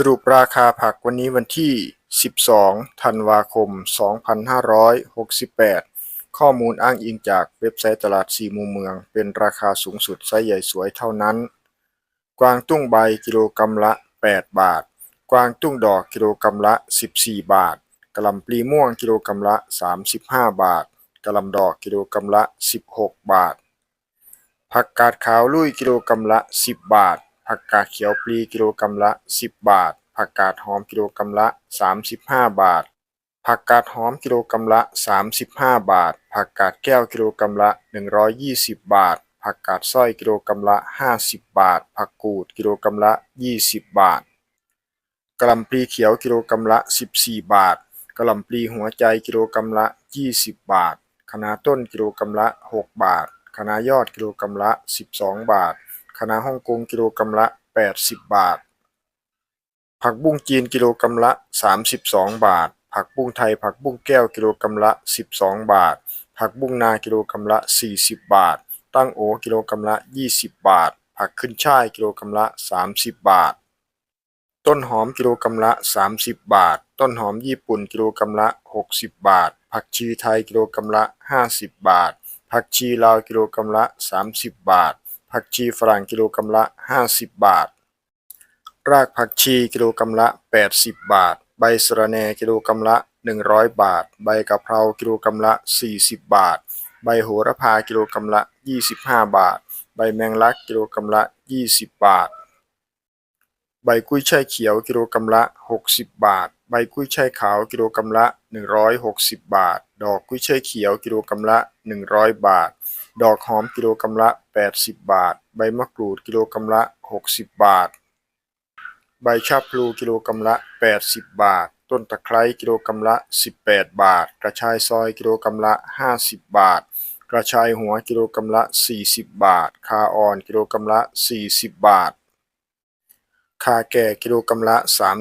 สรุปราคาผักวันนี้วันที่ 12 ธันวาคม 2568 ข้อมูลอ้างอิงจากเว็บไซต์ตลาดสี่มุมเมือง เป็นราคาสูงสุดไซส์ใหญ่สวยเท่านั้น กวางตุ้งใบกิโลกรัมละ 8 บาท กวางตุ้งดอกกิโลกรัมละ 14 บาทกระลำปลีม่วงกิโลกรัมละ 35 บาทกระลำดอกกิโลกรัมละ 16 บาท ผักกาดขาวลุยกิโลกรัมละ 10 บาท ผักกาดเขียวปลีกิโลกรัมละ 10 บาท ผักกาดหอมกิโลกรัมละ 35 บาท ผักกาดหอมกิโลกรัมละ 35 บาท ผักกาดแก้วกิโลกรัมละ 120 บาท ผักกาดสร้อยกิโลกรัมละ 50 บาท ผักกูดกิโลกรัมละ 20 บาทกะหล่ำปลีเขียวกิโลกรัมละ 14 บาทกะหล่ำปลีหัวใจกิโลกรัมละ 20 บาทคะน้าต้นกิโลกรัมละ 6 บาทคะน้ายอดกิโลกรัมละ 12 บาท คะน้าฮ่องกงกิโลกรัมละ 80 บาท ผักบุ้งจีนกิโลกรัมละ 32 บาท ผักบุ้งไทย ผักบุ้งแก้วกิโลกรัมละ 12 บาท ผักบุ้งนากิโลกรัมละ 40 บาท ตั้งโอกิโลกรัมละ 20 บาท ผักขึ้นช่ายกิโลกรัมละ 30 บาท ต้นหอมกิโลกรัมละ 30 บาท ต้นหอมญี่ปุ่นกิโลกรัมละ 60 บาท ผักชีไทยกิโลกรัมละ 50 บาท ผักชีลาวกิโลกรัมละ 30 บาท ผักชีฝรั่งกิโลกรัมละ 50 บาท รากผักชีกิโลกรัมละ 80 บาท ใบสะระแหน่กิโลกรัมละ 100 บาท ใบกะเพรากิโลกรัมละ 40 บาท ใบโหระพากิโลกรัมละ 25 บาท ใบแมงลักกิโลกรัมละ 20 บาท ใบกุ้ยช่ายเขียวกิโลกรัมละ 60 บาท ใบกุ้ยช่ายขาวกิโลกรัมละ 160 บาท ดอกกุ้ยช่ยเขียวกิโลกรัมละ 100 บาท ดอกหอมกิโลกรัมละ 80 บาท ใบมะกรูดกิโลกรัมละ 60 บาท ใบชะพลูกิโลกรัมละ 80 บาท ต้นตะไคร้กิโลกรัมละ 18 บาท กระชายซอยกิโลกรัมละ 50 บาท กระชายหัวกิโลกรัมละ 40 บาท คาอ่อนกิโลกรัมละ 40 บาทาแก่กิโลกรัมละ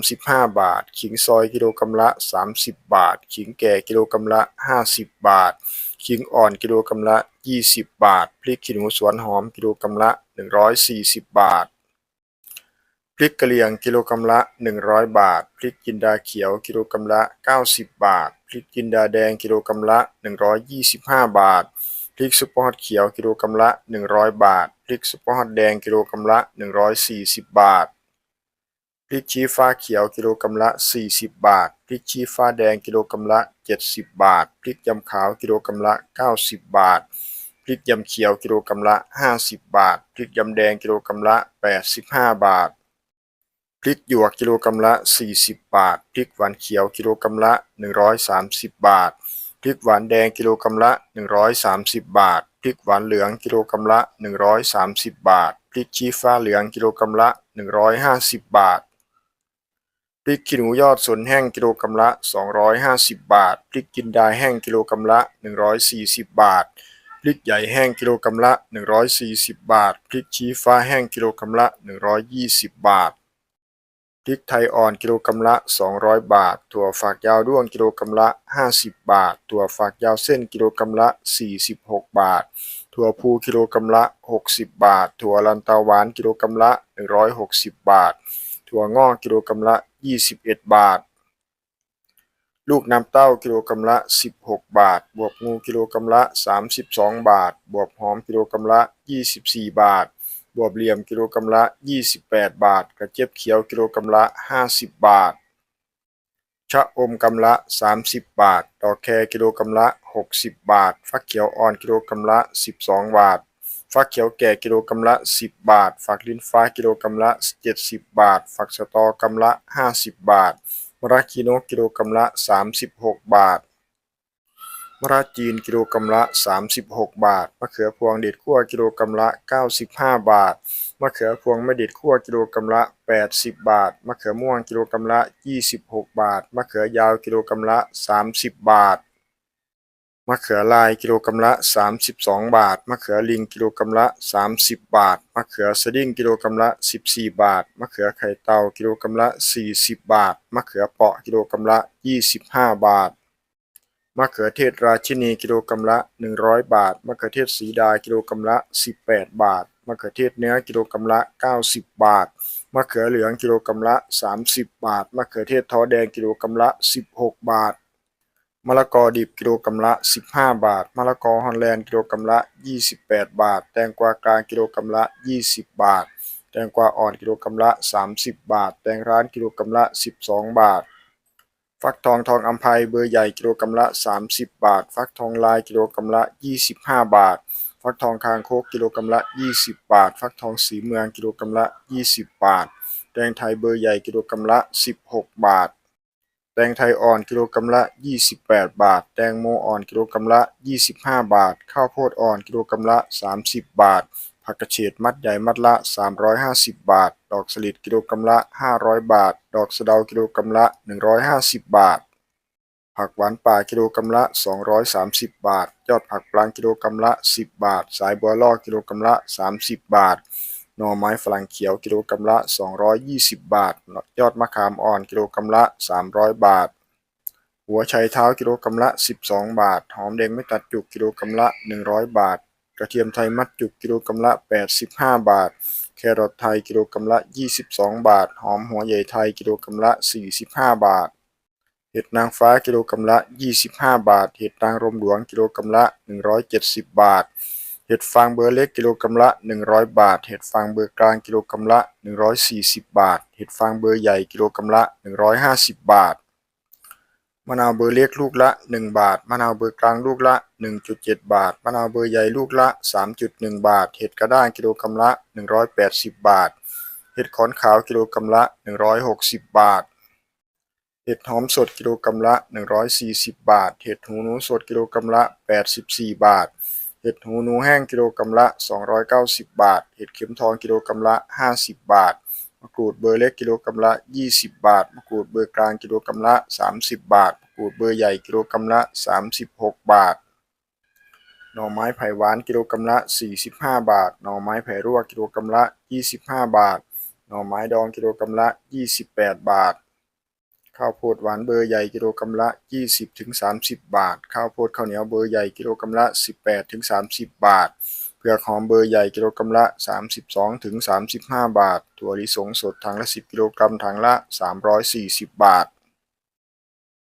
35 บาท ขิงซอยกิโลกรัมละ 30 บาท ขิงแก่กิโลกรัมละ 50 บาท ขิงอ่อนกิโลกรัมละ 20 บาท พริกขี้หนูสวนหอมกิโลกรัมละ 140 บาท พริกกะเหรี่ยงกิโลกรัมละ 100 บาท พริกจินดาเขียวกิโลกรัมละ 90 บาท พริกจินดาแดงกิโลกรัมละ 125 บาทพริกซุปเปอร์ฮอตเขียวกิโลกรัมละ 100 บาท พริกซุปเปอร์ฮอตแดงกิโลกรัมละ 140 บาท พริกชี้ฟ้าเขียวกิโลกรัมละ 40 บาท พริกชี้ฟ้าแดงกิโลกรัมละ 70 บาท พริกยำขาวกิโลกรัมละ 90 บาท พริกยำเขียวกิโลกรัมละ 50 บาท พริกยำแดงกิโลกรัมละ 85 บาท พริกหยวกกิโลกรัมละ 40 บาท พริกหวานเขียวกิโลกรัมละ 130 บาท พริกหวานแดงกิโลกรัมละ 130 บาท พริกหวานเหลืองกิโลกรัมละ 130 บาท พริกชี้ฟ้าเหลืองกิโลกรัมละ 150 บาท พริกขี้หนูยอดสนแห้งกิโลกรัมละ 250 บาท พริกจินดาแห้งกิโลกรัมละ 140 บาท พริกใหญ่แห้งกิโลกรัมละ 140 บาท พริกชี้ฟ้าแห้งกิโลกรัมละ 120 บาท พริกไทยอ่อนกิโลกรัมละ 200 บาท ถั่วฝักยาวด้วงกิโลกรัมละ 50 บาท ถั่วฝักยาวเส้นกิโลกรัมละ 46 บาท ถั่วพูกิโลกรัมละ 60 บาท ถั่วลันเตาหวานกิโลกรัมละ 160 บาทถั่วงอกกิโลกรัมละ 21 บาท ลูกน้ำเต้ากิโลกรัมละ 16 บาท บวบงูกิโลกรัมละ 32 บาท บวบหอมกิโลกรัมละ 24 บาท บวบเหลี่ยมกิโลกรัมละ 28 บาท กระเจี๊ยบเขียวกิโลกรัมละ 50 บาท ชะอมกำละ 30 บาท ดอกแคกิโลกรัมละ 60 บาท ฟักเขียวอ่อนกิโลกรัมละ 12 บาท ฟักเขียวแก่กิโลกรัมละ 10 บาท ฝักลิ้นฟ้ากิโลกรัมละ 70 บาท ฝักสตอกรัมละ 50 บาท มะระกีโนกิโลกรัมละ 36 บาท มะระจีนกิโลกรัมละ 36 บาท มะเขือพวงเด็ดขั่วกิโลกรัมละ 95 บาท มะเขือพวงไม่เด็ดขั่วกิโลกรัมละ 80 บาท มะเขือม่วงกิโลกรัมละ 26 บาท มะเขือยาวกิโลกรัมละ 30 บาท มะเขือลายกิโลกรัมละ 32 บาท มะเขือลิงกิโลกรัมละ 30 บาท มะเขือสดิ้งกิโลกรัมละ 14 บาท มะเขือไข่เต่ากิโลกรัมละ 40 บาท มะเขือเปาะกิโลกรัมละ 25 บาท มะเขือเทศราชินีกิโลกรัมละ 100 บาท มะเขือเทศสีดากิโลกรัมละ 18 บาท มะเขือเทศเนื้อกิโลกรัมละ 90 บาท มะเขือเหลืองกิโลกรัมละ 30 บาท มะเขือเทศท้อแดงกิโลกรัมละ 16 บาท มะละกอดิบกิโลกรัมละ 15 บาท มะละกอฮอลแลนด์กิโลกรัมละ 28 บาท แตงกวากลางกิโลกรัมละ 20 บาท แตงกวาอ่อนกิโลกรัมละ 30 บาท แตงร้านกิโลกรัมละ 12 บาท ฟักทองทองอัมภัยเบอร์ใหญ่กิโลกรัมละ 30 บาท ฟักทองลายกิโลกรัมละ 25 บาท ฟักทองคางโคกกิโลกรัมละ 20 บาท ฟักทองสีเมืองกิโลกรัมละ 20 บาท แตงไทยเบอร์ใหญ่กิโลกรัมละ 16 บาท แตงไทยอ่อนกิโลกรัมละ 28 บาท แตงโมอ่อนกิโลกรัมละ 25 บาท ข้าวโพดอ่อนกิโลกรัมละ 30 บาท ผักกระเฉดมัดใหญ่มัดละ 350 บาท ดอกสลิดกิโลกรัมละ 500 บาท ดอกสะเดากิโลกรัมละ 150 บาท ผักหวานป่ากิโลกรัมละ 230 บาท ยอดผักปลางกิโลกรัมละ 10 บาท สายบัวล่อกิโลกรัมละ 30 บาท หน่อไม้ฝรั่งเขียวกิโลกรัมละ 220 บาท ยอดมะขามอ่อนกิโลกรัมละ 300 บาท หัวไชเท้ากิโลกรัมละ 12 บาท หอมแดงไม่ตัดจุกกิโลกรัมละ 100 บาท กระเทียมไทยมัดจุกกิโลกรัมละ 85 บาท แครอทไทยกิโลกรัมละ 22 บาท หอมหัวใหญ่ไทยกิโลกรัมละ 45 บาท เห็ดนางฟ้ากิโลกรัมละ 25 บาท เห็ดนางรมหลวงกิโลกรัมละ 170 บาท เห็ดฟางเบอร์เล็กกิโลกรัมละ 100 บาท เห็ดฟางเบอร์กลางกิโลกรัมละ 140 บาท เห็ดฟางเบอร์ใหญ่กิโลกรัมละ 150 บาท มะนาวเบอร์เล็กลูกละ 1 บาท มะนาวเบอร์กลางลูกละ 1.7 บาท มะนาวเบอร์ใหญ่ลูกละ 3.1 บาท เห็ดกระด้างกิโลกรัมละ 180 บาท เห็ดขอนขาวกิโลกรัมละ 160 บาทเห็ดหอมสดกิโลกรัมละ 140 บาท เห็ดหูหนูสดกิโลกรัมละ 84 บาท ห็ดหูหนูแห้งกิโลกรัมละ 290 บาท เห็ดเข็มทองกิโลกรัมละ 50 บาท มะกรูดเบอร์เล็กกิโลกรัมละ 20 บาท มะกรูดเบอร์กลางกิโลกรัมละ 30 บาท มะกรูดเบอร์ใหญ่กิโลกรัมละ 36 บาท หน่อไม้ไผ่หวานกิโลกรัมละ 45 บาท หน่อไม้ไผ่รั่วกิโลกรัมละ 25 บาท หน่อไม้ดองกิโลกรัมละ 28 บาท ข้าวโพดหวานเบอร์ใหญ่กิโลกรัมละ 20ถึง30 บาท ข้าวโพดข้าวเหนียวเบอร์ใหญ่กิโลกรัมละ 18ถึง30 บาทเผือกหอมเบอร์ใหญ่กิโลกรัมละ 32ถึง35 บาท ถั่วลิสงสดถังละ 10 กิโลกรัมถังละ 340 บาท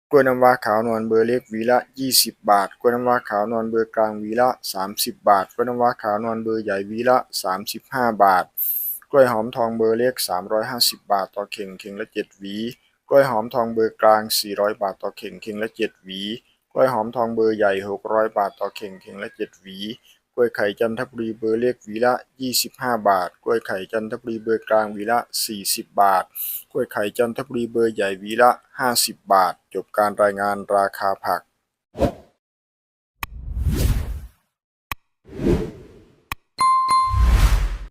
กล้วยน้ำว้าขาวนวลเบอร์เล็กวีละ 20 บาท กล้วยน้ำว้าขาวนวลเบอร์กลางวีละ 30 บาท กล้วยน้ำว้าขาวนวลเบอร์ใหญ่วีละ 35 บาท กล้วยหอมทองเบอร์เล็ก 350 บาท ต่อเข่งเข่งละ 7 หวี กล้วยหอมทองเบอร์กลาง 400 บาทต่อเข่งเข่งละ 7 หวี กล้วยหอมทองเบอร์ใหญ่ 600 บาทต่อเข่งเข่งละ 7 หวี กล้วยไข่จันทบุรีเบอร์เล็กหวีละ 25 บาท กล้วยไข่จันทบุรีเบอร์กลางหวีละ 40 บาท กล้วยไข่จันทบุรีเบอร์ใหญ่หวีละ 50 บาท จบการรายงานราคาผัก